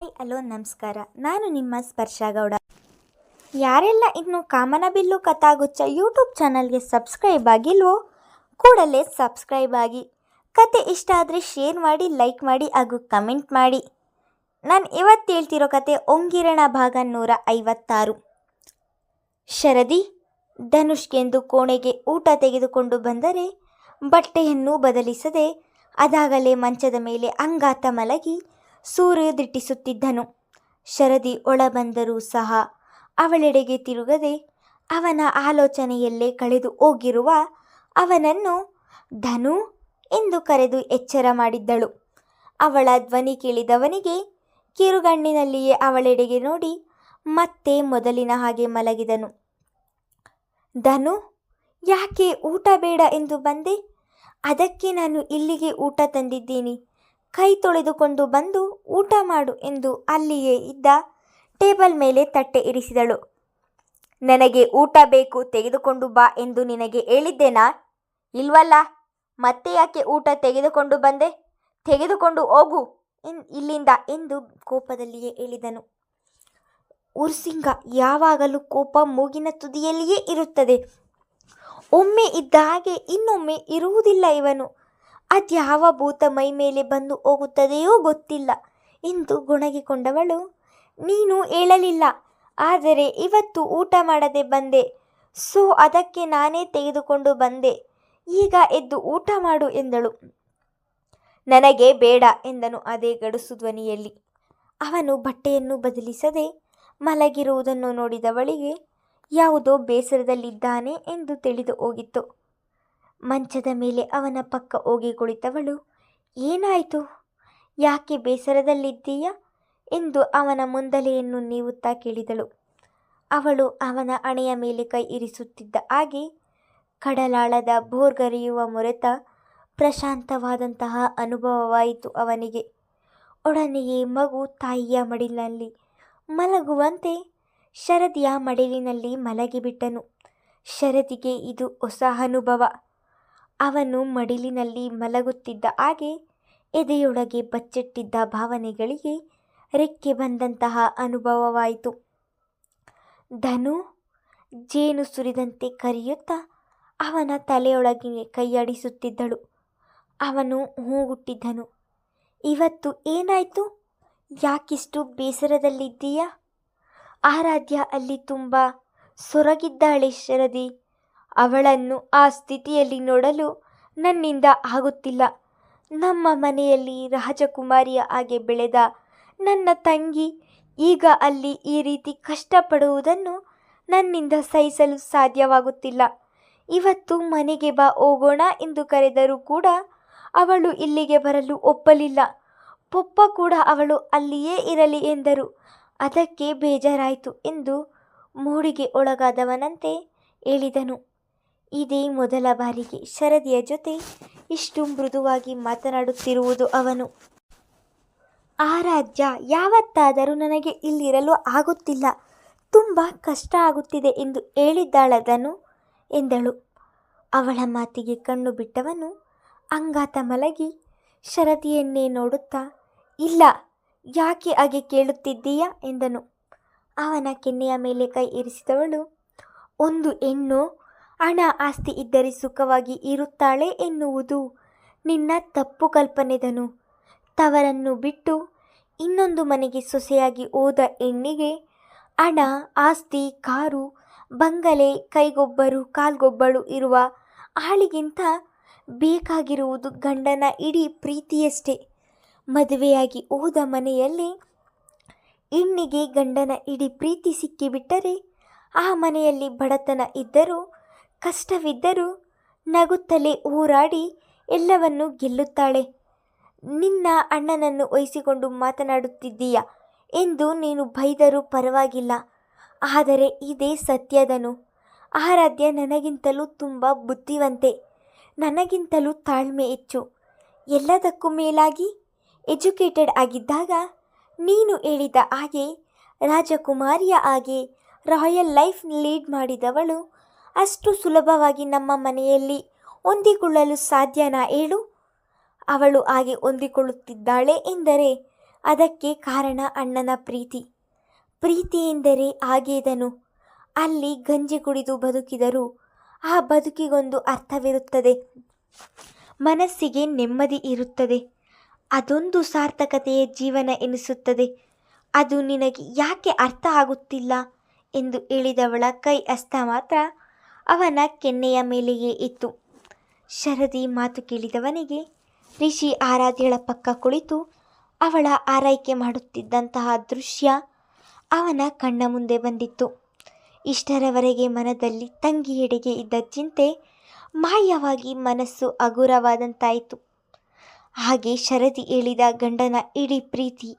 Hi, hello, ನಮಸ್ಕಾರ. ನಾನು ನಿಮ್ಮ ಸ್ಪರ್ಶ ಗೌಡ. ಯಾರೆಲ್ಲ ಇನ್ನು ಕಾಮನಬಿಲ್ಲು ಕಥಾಗುಚ್ಚ ಯೂಟ್ಯೂಬ್ ಚಾನಲ್ಗೆ ಸಬ್ಸ್ಕ್ರೈಬ್ ಆಗಿಲ್ವೋ, ಕೂಡಲೇ ಸಬ್ಸ್ಕ್ರೈಬ್ ಆಗಿ. ಕತೆ ಇಷ್ಟ ಆದರೆ ಶೇರ್ ಮಾಡಿ, ಲೈಕ್ ಮಾಡಿ ಹಾಗೂ ಕಮೆಂಟ್ ಮಾಡಿ. ನಾನು ಇವತ್ತು ಹೇಳ್ತಿರೋ ಕತೆ ಒಂಗಿರಣ ಭಾಗ ನೂರ ಐವತ್ತಾರು. ಶರದಿ, ಧನುಷ್ಗೆಂದು ಕೋಣೆಗೆ ಊಟ ತೆಗೆದುಕೊಂಡು ಬಂದರೆ, ಬಟ್ಟೆಯನ್ನು ಬದಲಿಸದೆ ಅದಾಗಲೇ ಮಂಚದ ಮೇಲೆ ಅಂಗಾತ ಮಲಗಿ ಸೂರ್ಯ ದಿಟ್ಟಿಸುತ್ತಿದ್ದನು ಶರದಿ ಒಳಬಂದರೂ ಸಹ ಅವಳೆಡೆಗೆ ತಿರುಗದೆ ಅವನ ಆಲೋಚನೆಯಲ್ಲೇ ಕಳೆದು ಹೋಗಿರುವ ಅವನನ್ನು ಧನು ಎಂದು ಕರೆದು ಎಚ್ಚರ ಮಾಡಿದ್ದಳು. ಅವಳ ಧ್ವನಿ ಕೇಳಿದವನಿಗೆ ಕಿರುಗಣ್ಣಿನಲ್ಲಿಯೇ ಅವಳೆಡೆಗೆ ನೋಡಿ ಮತ್ತೆ ಮೊದಲಿನ ಹಾಗೆ ಮಲಗಿದನು. ಧನು, ಯಾಕೆ ಊಟ ಬೇಡ ಎಂದು ಬಂದೆ? ಅದಕ್ಕೆ ನಾನು ಇಲ್ಲಿಗೆ ಊಟ ತಂದಿದ್ದೀನಿ. ಕೈ ತೊಳೆದುಕೊಂಡು ಬಂದು ಊಟ ಮಾಡು ಎಂದು ಅಲ್ಲಿಯೇ ಇದ್ದ ಟೇಬಲ್ ಮೇಲೆ ತಟ್ಟೆ ಇರಿಸಿದಳು. ನನಗೆ ಊಟ ಬೇಕು, ತೆಗೆದುಕೊಂಡು ಬಾ ಎಂದು ನಿನಗೆ ಹೇಳಿದ್ದೇನಾ? ಇಲ್ವಲ್ಲ, ಮತ್ತೆ ಯಾಕೆ ಊಟ ತೆಗೆದುಕೊಂಡು ಬಂದೆ? ತೆಗೆದುಕೊಂಡು ಹೋಗು ಇಲ್ಲಿಂದ ಎಂದು ಕೋಪದಲ್ಲಿಯೇ ಹೇಳಿದನು. ಉರ್ಸಿಂಗ, ಯಾವಾಗಲೂ ಕೋಪ ಮೂಗಿನ ತುದಿಯಲ್ಲಿಯೇ ಇರುತ್ತದೆ. ಒಮ್ಮೆ ಇದ್ದ ಹಾಗೆ ಇನ್ನೊಮ್ಮೆ ಇರುವುದಿಲ್ಲ ಇವನು. ಅದ್ಯಾವ ಭೂತ ಮೈ ಮೇಲೆ ಬಂದು ಹೋಗುತ್ತದೆಯೋ ಗೊತ್ತಿಲ್ಲ. ಎಂದು ಗೊಣಗಿಕೊಂಡವಳು. ನೀನು ಹೇಳಲಿಲ್ಲ. ಆದರೆ ಇವತ್ತು ಊಟ ಮಾಡದೆ ಬಂದೆ. ಸೊ ಅದಕ್ಕೆ ನಾನೇ ತೆಗೆದುಕೊಂಡು ಬಂದೆ. ಈಗ ಎದ್ದು ಊಟ ಮಾಡು ಎಂದಳು. ನನಗೆ ಬೇಡ ಎಂದನು ಅದೇ ಗಡುಸು ಧ್ವನಿಯಲ್ಲಿ. ಅವನು ಬಟ್ಟೆಯನ್ನು ಬದಲಿಸದೆ ಮಲಗಿರುವುದನ್ನು ನೋಡಿದವಳಿಗೆ ಯಾವುದೋ ಬೇಸರದಲ್ಲಿದ್ದಾನೆ ಎಂದು ತಿಳಿದು ಹೋಗಿತ್ತು. ಮಂಚದ ಮೇಲೆ ಅವನ ಪಕ್ಕ ಹೋಗಿ ಕುಳಿತವಳು, ಏನಾಯಿತು? ಯಾಕೆ ಬೇಸರದಲ್ಲಿದ್ದೀಯಾ? ಎಂದು ಅವನ ಮುಂದಲೆಯನ್ನು ನೀವುತ್ತಾ ಕೇಳಿದಳು. ಅವಳು ಅವನ ಹಣೆಯ ಮೇಲೆ ಕೈ ಇರಿಸುತ್ತಿದ್ದ ಹಾಗೆ ಕಡಲಾಳದ ಬೋರ್ಗರಿಯುವ ಮೊರೆತ ಪ್ರಶಾಂತವಾದಂತಹ ಅನುಭವವಾಯಿತು ಅವನಿಗೆ. ಒಡನೆಯೇ ಮಗು ತಾಯಿಯ ಮಡಿಲಿನಲ್ಲಿ ಮಲಗುವಂತೆ ಶರದಿಯ ಮಡಿಲಿನಲ್ಲಿ ಮಲಗಿಬಿಟ್ಟನು. ಶರದಿಗೆ ಇದು ಹೊಸ ಅನುಭವ. ಅವನು ಮಡಿಲಿನಲ್ಲಿ ಮಲಗುತ್ತಿದ್ದ ಹಾಗೆ ಎದೆಯೊಳಗೆ ಬಚ್ಚಿಟ್ಟಿದ್ದ ಭಾವನೆಗಳಿಗೆ ರೆಕ್ಕೆ ಬಂದಂತಹ ಅನುಭವವಾಯಿತು. ಧನು ಜೇನು ಸುರಿದಂತೆ ಕರೆಯುತ್ತಾ ಅವನ ತಲೆಯೊಳಗೆ ಕೈಯಾಡಿಸುತ್ತಿದ್ದಳು. ಅವನು ಹೂಗುಟ್ಟಿದ್ದನು. ಇವತ್ತು ಏನಾಯಿತು? ಯಾಕಿಷ್ಟು ಬೇಸರದಲ್ಲಿದ್ದೀಯಾ? ಆರಾಧ್ಯ ಅಲ್ಲಿ ತುಂಬ ಸೊರಗಿದ್ದಾಳೆ ಶರದಿ. ಅವಳನ್ನು ಆ ಸ್ಥಿತಿಯಲ್ಲಿ ನೋಡಲು ನನ್ನಿಂದ ಆಗುತ್ತಿಲ್ಲ. ನಮ್ಮ ಮನೆಯಲ್ಲಿ ರಾಜಕುಮಾರಿಯ ಹಾಗೆ ಬೆಳೆದ ನನ್ನ ತಂಗಿ ಈಗ ಅಲ್ಲಿ ಈ ರೀತಿ ಕಷ್ಟಪಡುವುದನ್ನು ನನ್ನಿಂದ ಸಹಿಸಲು ಸಾಧ್ಯವಾಗುತ್ತಿಲ್ಲ. ಇವತ್ತು ಮನೆಗೆ ಬಾ ಹೋಗೋಣ ಎಂದು ಕರೆದರೂ ಕೂಡ ಅವಳು ಇಲ್ಲಿಗೆ ಬರಲು ಒಪ್ಪಲಿಲ್ಲ. ಪೊಪ್ಪ ಕೂಡ ಅವಳು ಅಲ್ಲಿಯೇ ಇರಲಿ ಎಂದರು. ಅದಕ್ಕೆ ಬೇಜಾರಾಯಿತು ಎಂದು ಮೂಡಿಗೆ ಒಳಗಾದವನಂತೆ ಹೇಳಿದನು. ಇದೇ ಮೊದಲ ಬಾರಿಗೆ ಶರದಿಯ ಜೊತೆ ಇಷ್ಟು ಮೃದುವಾಗಿ ಮಾತನಾಡುತ್ತಿರುವುದು ಅವನು. ಆರಾಧ್ಯ, ಯಾವತ್ತಾದರೂ ನನಗೆ ಇಲ್ಲಿರಲು ಆಗುತ್ತಿಲ್ಲ. ತುಂಬ ಕಷ್ಟ ಆಗುತ್ತಿದೆ ಎಂದು ಹೇಳಿದ್ದಾಳದನು ಎಂದಳು. ಅವಳ ಮಾತಿಗೆ ಕಣ್ಣು ಬಿಟ್ಟವನು ಅಂಗಾತ ಮಲಗಿ ಶರದಿಯನ್ನೇ ನೋಡುತ್ತಾ, ಇಲ್ಲ, ಯಾಕೆ ಹಾಗೆ ಕೇಳುತ್ತಿದ್ದೀಯಾ ಎಂದನು. ಅವನ ಕೆನ್ನೆಯ ಮೇಲೆ ಕೈ ಇರಿಸಿದವಳು, ಒಂದು ಹೆಣ್ಣು ಹಣ ಆಸ್ತಿ ಇದ್ದರೆ ಸುಖವಾಗಿ ಇರುತ್ತಾಳೆ ಎನ್ನುವುದು ನಿನ್ನ ತಪ್ಪು ಕಲ್ಪನೆದನು. ತವರನ್ನು ಬಿಟ್ಟು ಇನ್ನೊಂದು ಮನೆಗೆ ಸೊಸೆಯಾಗಿ ಹೋದ ಹೆಣ್ಣಿಗೆ ಹಣ, ಆಸ್ತಿ, ಕಾರು, ಬಂಗಲೆ, ಕೈಗೊಬ್ಬರು, ಕಾಲ್ಗೊಬ್ಬಳು ಇರುವ ಆಳಿಗಿಂತ ಬೇಕಾಗಿರುವುದು ಗಂಡನ ಇಡೀ ಪ್ರೀತಿಯಷ್ಟೇ. ಮದುವೆಯಾಗಿ ಹೋದ ಮನೆಯಲ್ಲಿ ಹೆಣ್ಣಿಗೆ ಗಂಡನ ಇಡೀ ಪ್ರೀತಿ ಸಿಕ್ಕಿಬಿಟ್ಟರೆ ಆ ಮನೆಯಲ್ಲಿ ಬಡತನ ಇದ್ದರೂ ಕಷ್ಟವಿದ್ದರೂ ನಗುತ್ತಲೇ ಹೋರಾಡಿ ಎಲ್ಲವನ್ನೂ ಗೆಲ್ಲುತ್ತಾಳೆ. ನಿನ್ನ ಅಣ್ಣನನ್ನು ವಹಿಸಿಕೊಂಡು ಮಾತನಾಡುತ್ತಿದ್ದೀಯ ಎಂದು ನೀನು ಬೈದರೂ ಪರವಾಗಿಲ್ಲ. ಆದರೆ ಇದೇ ಸತ್ಯದನು. ಆರಾಧ್ಯ ನನಗಿಂತಲೂ ತುಂಬ ಬುದ್ಧಿವಂತೆ. ನನಗಿಂತಲೂ ತಾಳ್ಮೆ ಹೆಚ್ಚು. ಎಲ್ಲದಕ್ಕೂ ಮೇಲಾಗಿ ಎಜುಕೇಟೆಡ್ ಆಗಿದ್ದಾಗ ನೀನು ಹೇಳಿದ ಹಾಗೆ ರಾಜಕುಮಾರಿಯ ಹಾಗೆ ರಾಯಲ್ ಲೈಫ್ ಲೀಡ್ ಮಾಡಿದವಳು ಅಷ್ಟು ಸುಲಭವಾಗಿ ನಮ್ಮ ಮನೆಯಲ್ಲಿ ಹೊಂದಿಕೊಳ್ಳಲು ಸಾಧ್ಯನಾ ಹೇಳು? ಅವಳು ಹಾಗೆ ಹೊಂದಿಕೊಳ್ಳುತ್ತಿದ್ದಾಳೆ ಎಂದರೆ ಅದಕ್ಕೆ ಕಾರಣ ಅಣ್ಣನ ಪ್ರೀತಿ. ಪ್ರೀತಿ ಎಂದರೆ ಆಗೇದನು ಅಲ್ಲಿ ಗಂಜಿ ಕುಡಿದು ಬದುಕಿದರೂ ಆ ಬದುಕಿಗೊಂದು ಅರ್ಥವಿರುತ್ತದೆ. ಮನಸ್ಸಿಗೆ ನೆಮ್ಮದಿ ಇರುತ್ತದೆ. ಅದೊಂದು ಸಾರ್ಥಕತೆಯ ಜೀವನ ಎನಿಸುತ್ತದೆ. ಅದು ನಿನಗೆ ಯಾಕೆ ಅರ್ಥ ಆಗುತ್ತಿಲ್ಲ? ಎಂದು ಹೇಳಿದವಳ ಕೈ ಹಸ್ತ ಮಾತ್ರ ಅವನ ಕೆನ್ನೆಯ ಮೇಲೆಯೇ ಇತ್ತು. ಶರದಿ ಮಾತು ಕೇಳಿದವನಿಗೆ, ರಿಷಿ ಆರಾಧ್ಯಳ ಪಕ್ಕ ಕುಳಿತು ಅವಳ ಆರೈಕೆ ಮಾಡುತ್ತಿದ್ದಂತಹ ದೃಶ್ಯ ಅವನ ಕಣ್ಣ ಮುಂದೆ ಬಂದಿತ್ತು. ಇಷ್ಟರವರೆಗೆ ಮನದಲ್ಲಿ ತಂಗಿಯೆಡೆಗೆ ಇದ್ದ ಚಿಂತೆ ಮಾಯವಾಗಿ ಮನಸ್ಸು ಹಗುರವಾದಂತಾಯಿತು. ಹಾಗೆ ಶರದಿ ಹೇಳಿದ ಗಂಡನ ಇಡೀ ಪ್ರೀತಿ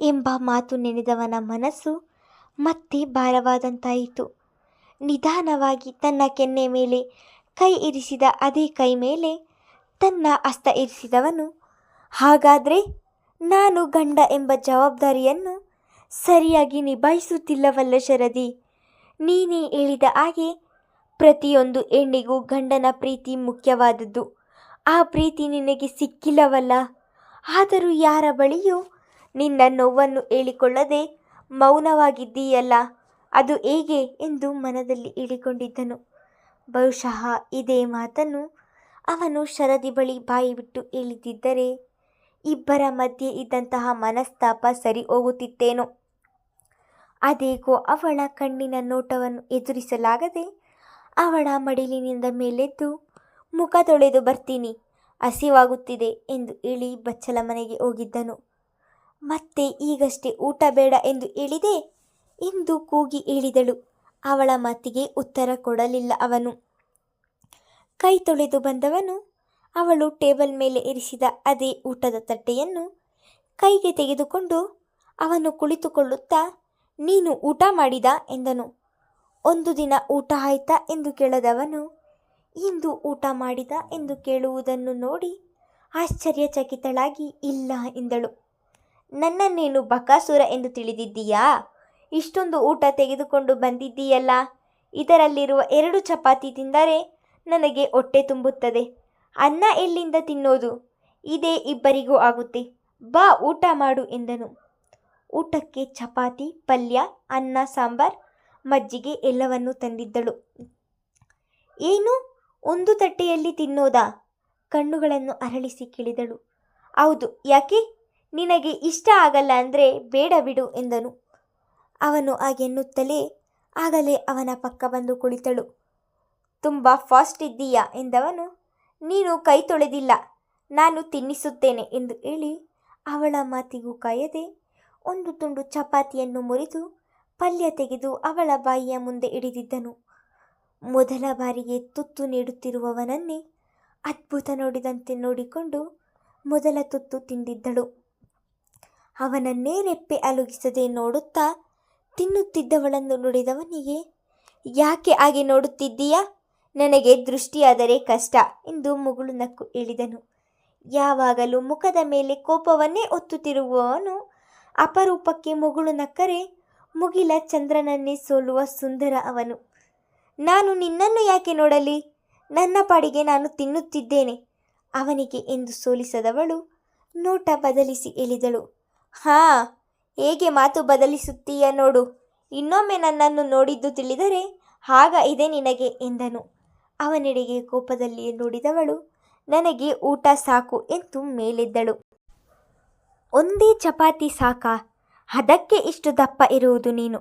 ಎಂಬ ಮಾತು ನೆನೆದವನ ಮನಸ್ಸು ಮತ್ತೆ ಭಾರವಾದಂತಾಯಿತು. ನಿಧಾನವಾಗಿ ತನ್ನ ಕೆನ್ನೆ ಮೇಲೆ ಕೈ ಇರಿಸಿದ ಅದೇ ಕೈ ಮೇಲೆ ತನ್ನ ಅಸ್ತ ಇರಿಸಿದವನು, ಹಾಗಾದರೆ ನಾನು ಗಂಡ ಎಂಬ ಜವಾಬ್ದಾರಿಯನ್ನು ಸರಿಯಾಗಿ ನಿಭಾಯಿಸುತ್ತಿಲ್ಲವಲ್ಲ ಶರದಿ? ನೀನೇ ಹೇಳಿದ ಹಾಗೆ ಪ್ರತಿಯೊಂದು ಹೆಣ್ಣಿಗೂ ಗಂಡನ ಪ್ರೀತಿ ಮುಖ್ಯವಾದದ್ದು. ಆ ಪ್ರೀತಿ ನಿನಗೆ ಸಿಕ್ಕಿಲ್ಲವಲ್ಲ? ಆದರೂ ಯಾರ ಬಳಿಯೂ ನಿನ್ನ ನೋವನ್ನು ಹೇಳಿಕೊಳ್ಳದೆ ಮೌನವಾಗಿದ್ದೀಯಲ್ಲ? ಅದು ಹೇಗೆ ಎಂದು ಮನದಲ್ಲಿ ಇಳಿಕೊಂಡಿದ್ದನು ಬಹುಶಃ ಇದೇ ಮಾತನ್ನು ಅವನು ಶರದಿ ಬಳಿ ಬಾಯಿ ಬಿಟ್ಟು ಹೇಳಿದಿದ್ದರೆ ಇಬ್ಬರ ಮಧ್ಯೆ ಇದ್ದಂತಹ ಮನಸ್ತಾಪ ಸರಿ ಹೋಗುತ್ತಿತ್ತೇನೋ. ಅದೇಗೋ ಅವಳ ಕಣ್ಣಿನ ನೋಟವನ್ನು ಎದುರಿಸಲಾಗದೆ ಅವಳ ಮಡಿಲಿನಿಂದ ಮೇಲೆದ್ದು, ಮುಖ ತೊಳೆದು ಬರ್ತೀನಿ, ಹಸಿವಾಗುತ್ತಿದೆ ಎಂದು ಹೇಳಿ ಬಚ್ಚಲ ಮನೆಗೆ ಹೋಗಿದ್ದನು. ಮತ್ತೆ ಈಗಷ್ಟೇ ಊಟ ಬೇಡ ಎಂದು ಹೇಳಿದೆ? ಎಂದು ಕೂಗಿ ಹೇಳಿದಳು. ಅವಳ ಮಾತಿಗೆ ಉತ್ತರ ಕೊಡಲಿಲ್ಲ ಅವನು. ಕೈ ತೊಳೆದು ಬಂದವನು? ಅವಳು ಟೇಬಲ್ ಮೇಲೆ ಇರಿಸಿದ ಅದೇ ಊಟದ ತಟ್ಟೆಯನ್ನು ಕೈಗೆ ತೆಗೆದುಕೊಂಡು ಅವನು ಕುಳಿತುಕೊಳ್ಳುತ್ತಾ, ನೀನು ಊಟ ಮಾಡಿದ? ಎಂದನು. ಒಂದು ದಿನ ಊಟ ಆಯ್ತಾ? ಎಂದು ಕೇಳದವನು. ಇಂದು ಊಟ ಮಾಡಿದ? ಎಂದು ಕೇಳುವುದನ್ನು ನೋಡಿ ಆಶ್ಚರ್ಯಚಕಿತಳಾಗಿ, ಇಲ್ಲ, ಎಂದಳು. ನನ್ನನ್ನೇನು ಬಕಾಸುರ ಎಂದು ತಿಳಿದಿದ್ದೀಯಾ? ಇಷ್ಟೊಂದು ಊಟ ತೆಗೆದುಕೊಂಡು ಬಂದಿದ್ದೀಯಲ್ಲ? ಇದರಲ್ಲಿರುವ ಎರಡು ಚಪಾತಿ ತಿಂದರೆ ನನಗೆ ಹೊಟ್ಟೆ ತುಂಬುತ್ತದೆ. ಅನ್ನ ಎಲ್ಲಿಂದ ತಿನ್ನೋದು? ಇದೇ ಇಬ್ಬರಿಗೂ ಆಗುತ್ತೆ. ಬಾ, ಊಟ ಮಾಡು ಎಂದನು. ಊಟಕ್ಕೆ ಚಪಾತಿ, ಪಲ್ಯ, ಅನ್ನ, ಸಾಂಬಾರ್, ಮಜ್ಜಿಗೆ ಎಲ್ಲವನ್ನೂ ತಂದಿದ್ದಳು. ಏನು? ಒಂದು ತಟ್ಟೆಯಲ್ಲಿ ತಿನ್ನೋದಾ? ಕಣ್ಣುಗಳನ್ನು ಅರಳಿಸಿ ಕೇಳಿದಳು. ಹೌದು, ಯಾಕೆ? ನಿನಗೆ ಇಷ್ಟ ಆಗಲ್ಲ ಅಂದರೆ ಬೇಡ ಬಿಡು ಎಂದನು. ಅವನು ಹಾಗೆನ್ನುತ್ತಲೇ ಆಗಲೇ ಅವನ ಪಕ್ಕ ಬಂದು ಕುಳಿತಳು. ತುಂಬ ಫಾಸ್ಟ್ ಇದ್ದೀಯಾ? ಎಂದವನು. ನೀನು ಕೈ ತೊಳೆದಿಲ್ಲ. ನಾನು ತಿನ್ನಿಸುತ್ತೇನೆ ಎಂದು ಹೇಳಿ ಅವಳ ಮಾತಿಗೂ ಕಾಯದೆ ಒಂದು ತುಂಡು ಚಪಾತಿಯನ್ನು ಮುರಿದು ಪಲ್ಯ ತೆಗೆದು ಅವಳ ಬಾಯಿಯ ಮುಂದೆ ಹಿಡಿದಿದ್ದನು ಮೊದಲ ಬಾರಿಗೆ ತುತ್ತು ನೀಡುತ್ತಿರುವವನನ್ನೇ ಅದ್ಭುತ ನೋಡಿದಂತೆ ನೋಡಿಕೊಂಡು ಮೊದಲ ತುತ್ತು ತಿಂದಿದ್ದಳು. ಅವನನ್ನೇ ರೆಪ್ಪೆ ಅಲುಗಿಸದೆ ನೋಡುತ್ತಾ ತಿನ್ನುತ್ತಿದ್ದವಳನ್ನು ನೋಡಿದವನಿಗೆ, ಯಾಕೆ ಹಾಗೆ ನೋಡುತ್ತಿದ್ದೀಯಾ? ನನಗೆ ದೃಷ್ಟಿಯಾದರೆ ಕಷ್ಟ ಎಂದು ಮುಗುಳು ನಕ್ಕು ಹೇಳಿದನು. ಯಾವಾಗಲೂ ಮುಖದ ಮೇಲೆ ಕೋಪವನ್ನೇ ಒತ್ತುತ್ತಿರುವವನು ಅಪರೂಪಕ್ಕೆ ಮುಗುಳು ನಕ್ಕರೆ ಮುಗಿಲ ಚಂದ್ರನನ್ನೇ ಸೋಲುವ ಸುಂದರ ಅವನು. ನಾನು ನಿನ್ನನ್ನು ಯಾಕೆ ನೋಡಲಿ? ನನ್ನ ಪಾಡಿಗೆ ನಾನು ತಿನ್ನುತ್ತಿದ್ದೇನೆ ಅವನಿಗೆ ಎಂದು ಸೋಲಿಸದವಳು ನೋಟ ಬದಲಿಸಿ ಎಳಿದಳು. ಹಾ ಹೇಗೆ ಮಾತು ಬದಲಿಸುತ್ತೀಯ ನೋಡು. ಇನ್ನೊಮ್ಮೆ ನನ್ನನ್ನು ನೋಡಿದ್ದು ತಿಳಿದರೆ ಆಗ ಇದೆ ನಿನಗೆ ಎಂದನು. ಅವನೆಡೆಗೆ ಕೋಪದಲ್ಲಿ ನೋಡಿದವಳು, ನನಗೆ ಊಟ ಸಾಕು ಎಂದು ಮೇಲೆದ್ದಳು. ಒಂದೇ ಚಪಾತಿ ಸಾಕಾ, ಅದಕ್ಕೆ ಇಷ್ಟು ದಪ್ಪ ಇರುವುದು ನೀನು.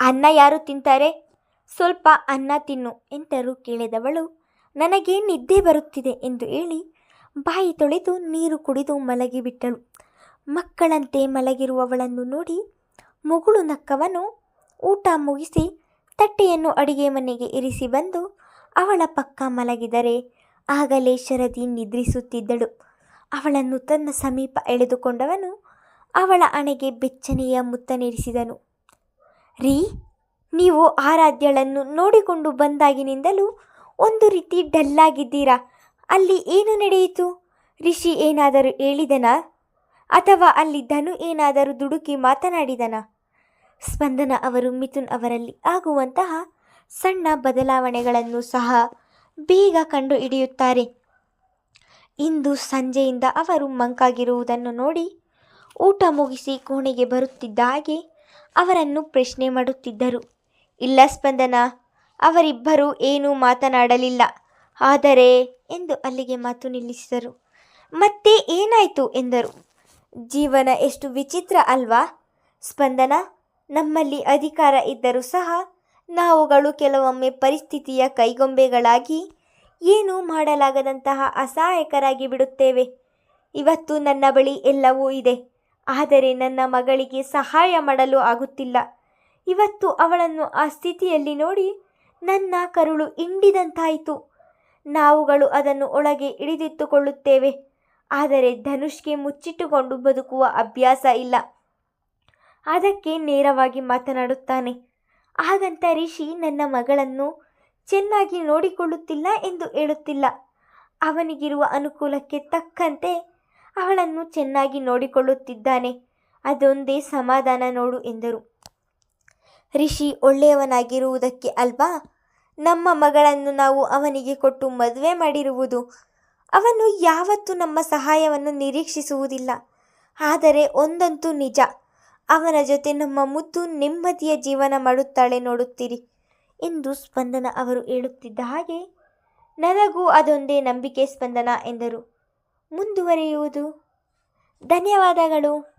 ಅನ್ನ ಯಾರು ತಿಂತಾರೆ? ಸ್ವಲ್ಪ ಅನ್ನ ತಿನ್ನು ಎಂದರು ಕೇಳಿದವಳು, ನನಗೆ ನಿದ್ದೆ ಬರುತ್ತಿದೆ ಎಂದು ಹೇಳಿ ಬಾಯಿ ತೊಳೆದು ನೀರು ಕುಡಿದು ಮಲಗಿಬಿಟ್ಟಳು. ಮಕ್ಕಳಂತೆ ಮಲಗಿರುವವಳನ್ನು ನೋಡಿ ಮುಗುಳು ನಕ್ಕವನು ಊಟ ಮುಗಿಸಿ ತಟ್ಟೆಯನ್ನು ಅಡಿಗೆ ಮನೆಗೆ ಇರಿಸಿ ಬಂದು ಅವಳ ಪಕ್ಕ ಮಲಗಿದರೆ ಆಗಲೇ ಶರದಿ ನಿದ್ರಿಸುತ್ತಿದ್ದಳು. ಅವಳನ್ನು ತನ್ನ ಸಮೀಪ ಎಳೆದುಕೊಂಡವನು ಅವಳ ಅಣೆಗೆ ಬೆಚ್ಚನೆಯ ಮುತ್ತನಿರಿಸಿದನು ರೀ, ನೀವು ಆರಾಧ್ಯಳನ್ನು ನೋಡಿಕೊಂಡು ಬಂದಾಗಿನಿಂದಲೂ ಒಂದು ರೀತಿ ಡಲ್ಲಾಗಿದ್ದೀರಾ? ಅಲ್ಲಿ ಏನು ನಡೆಯಿತು? ರಿಷಿ ಏನಾದರೂ ಹೇಳಿದನಾ? ಅಥವಾ ಅಲ್ಲಿ ಧನು ಏನಾದರೂ ದುಡುಕಿ ಮಾತನಾಡಿದನ? ಸ್ಪಂದನ ಅವರು ಮಿಥುನ್ ಅವರಲ್ಲಿ ಆಗುವಂತಹ ಸಣ್ಣ ಬದಲಾವಣೆಗಳನ್ನು ಸಹ ಬೇಗ ಕಂಡು ಹಿಡಿಯುತ್ತಾರೆ ಇಂದು ಸಂಜೆಯಿಂದ ಅವರು ಮಂಕಾಗಿರುವುದನ್ನು ನೋಡಿ ಊಟ ಮುಗಿಸಿ ಕೋಣೆಗೆ ಬರುತ್ತಿದ್ದ ಹಾಗೆ ಅವರನ್ನು ಪ್ರಶ್ನೆ ಮಾಡುತ್ತಿದ್ದರು. ಇಲ್ಲ ಸ್ಪಂದನ, ಅವರಿಬ್ಬರು ಏನೂ ಮಾತನಾಡಲಿಲ್ಲ. ಆದರೆ, ಎಂದು ಅಲ್ಲಿಗೆ ಮಾತು ನಿಲ್ಲಿಸಿದರು. ಮತ್ತೆ ಏನಾಯಿತು? ಎಂದರು. ಜೀವನ ಎಷ್ಟು ವಿಚಿತ್ರ ಅಲ್ವಾ? ಸ್ಪಂದನ, ನಮ್ಮಲ್ಲಿ ಅಧಿಕಾರ ಇದ್ದರೂ ಸಹ ನಾವುಗಳು ಕೆಲವೊಮ್ಮೆ ಪರಿಸ್ಥಿತಿಯ ಕೈಗೊಂಬೆಗಳಾಗಿ ಏನೂ ಮಾಡಲಾಗದಂತಹ ಅಸಹಾಯಕರಾಗಿ ಬಿಡುತ್ತೇವೆ. ಇವತ್ತು ನನ್ನ ಬಳಿ ಎಲ್ಲವೂ ಇದೆ. ಆದರೆ ನನ್ನ ಮಗಳಿಗೆ ಸಹಾಯ ಮಾಡಲು ಆಗುತ್ತಿಲ್ಲ. ಇವತ್ತು ಅವಳನ್ನು ಆ ಸ್ಥಿತಿಯಲ್ಲಿ ನೋಡಿ ನನ್ನ ಕರುಳು ಇಂಡಿದಂತಾಯಿತು. ನಾವುಗಳು ಅದನ್ನು ಒಳಗೆ ಹಿಡಿದಿಟ್ಟುಕೊಳ್ಳುತ್ತೇವೆ. ಆದರೆ ಧನುಷ್ಗೆ ಮುಚ್ಚಿಟ್ಟುಕೊಂಡು ಬದುಕುವ ಅಭ್ಯಾಸ ಇಲ್ಲ. ಅದಕ್ಕೆ ನೇರವಾಗಿ ಮಾತನಾಡುತ್ತಾನೆ. ಹಾಗಂತ ರಿಷಿ ನನ್ನ ಮಗಳನ್ನು ಚೆನ್ನಾಗಿ ನೋಡಿಕೊಳ್ಳುತ್ತಿಲ್ಲ ಎಂದು ಹೇಳುತ್ತಿಲ್ಲ. ಅವನಿಗಿರುವ ಅನುಕೂಲಕ್ಕೆ ತಕ್ಕಂತೆ ಅವಳನ್ನು ಚೆನ್ನಾಗಿ ನೋಡಿಕೊಳ್ಳುತ್ತಿದ್ದಾನೆ. ಅದೊಂದೇ ಸಮಾಧಾನ ನೋಡು ಎಂದರು. ರಿಷಿ ಒಳ್ಳೆಯವನಾಗಿರುವುದಕ್ಕೆ ಅಲ್ವಾ? ನಮ್ಮ ಮಗಳನ್ನು ನಾವು ಅವನಿಗೆ ಕೊಟ್ಟು ಮದುವೆ ಮಾಡಿರುವುದು. ಅವನು ಯಾವತ್ತೂ ನಮ್ಮ ಸಹಾಯವನ್ನು ನಿರೀಕ್ಷಿಸುವುದಿಲ್ಲ. ಆದರೆ ಒಂದಂತೂ ನಿಜ. ಅವನ ಜೊತೆ ನಮ್ಮ ಮುದ್ದು ನೆಮ್ಮದಿಯ ಜೀವನ ಮಾಡುತ್ತಾಳೆ ನೋಡುತ್ತೀರಿ ಎಂದು ಸ್ಪಂದನ ಅವರು ಹೇಳುತ್ತಿದ್ದ ಹಾಗೆ ನನಗೂ ಅದೊಂದೇ ನಂಬಿಕೆ ಸ್ಪಂದನ ಎಂದರು. ಮುಂದುವರಿಯುವುದು. ಧನ್ಯವಾದಗಳು.